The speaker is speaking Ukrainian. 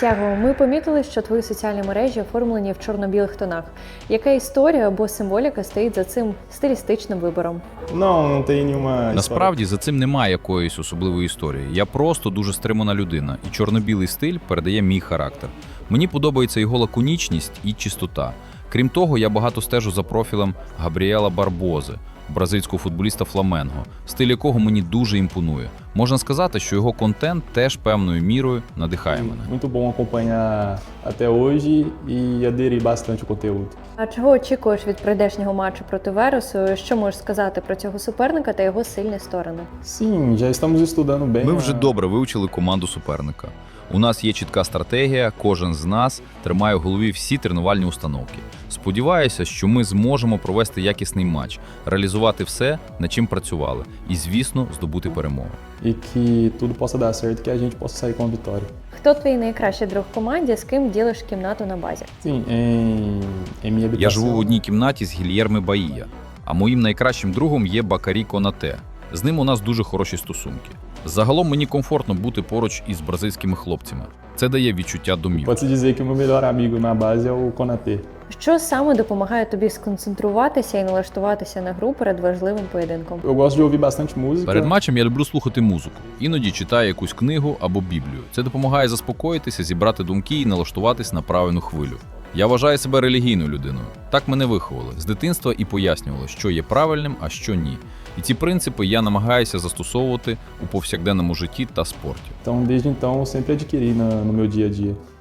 Тяго, ми помітили, що твої соціальні мережі оформлені в чорно-білих тонах. Яка історія або символіка стоїть за цим стилістичним вибором? Não. Насправді за цим немає якоїсь особливої історії. Я просто дуже стримана людина, і чорно-білий стиль передає мій характер. Мені подобається його лаконічність і чистота. Крім того, я багато стежу за профілем Габріела Барбози, бразильського футболіста Фламенго, стиль якого мені дуже імпонує. Можна сказати, що його контент теж певною мірою надихає мене. Muito bom acompanhar até hoje e aderir bastante conteúdo. А чого очікуєш від прийдешнього матчу проти Вересу? Що можеш сказати про цього суперника та його сильні сторони? Sim, já estamos estudando bem. Ми вже добре вивчили команду суперника. У нас є чітка стратегія, кожен з нас тримає в голові всі тренувальні установки. Сподіваюся, що ми зможемо провести якісний матч, реалізувати все, над чим працювали, і, звісно, здобути перемогу. E que tudo possa dar certo, que a gente possa sair com a vitória. Хто твій найкращий друг в команді, з ким ділиш кімнату на базі? Sim, em, em minha. Я живу в одній кімнаті з Гільєрми Баїя, а моїм найкращим другом є Бакарі Конате. З ним у нас дуже хороші стосунки. Загалом мені комфортно бути поруч із бразильськими хлопцями. Це дає відчуття na base é o Konatê. Що саме допомагає тобі сконцентруватися і налаштуватися на гру перед важливим поєдинком? Перед матчем я люблю слухати музику. Іноді читаю якусь книгу або біблію. Це допомагає заспокоїтися, зібрати думки і налаштуватись на правильну хвилю. Я вважаю себе релігійною людиною. Так мене виховали з дитинства і пояснювали, що є правильним, а що ні. І ці принципи я намагаюся застосовувати у повсякденному житті та спорті. Там desde então, sempre adquiri no meu dia a.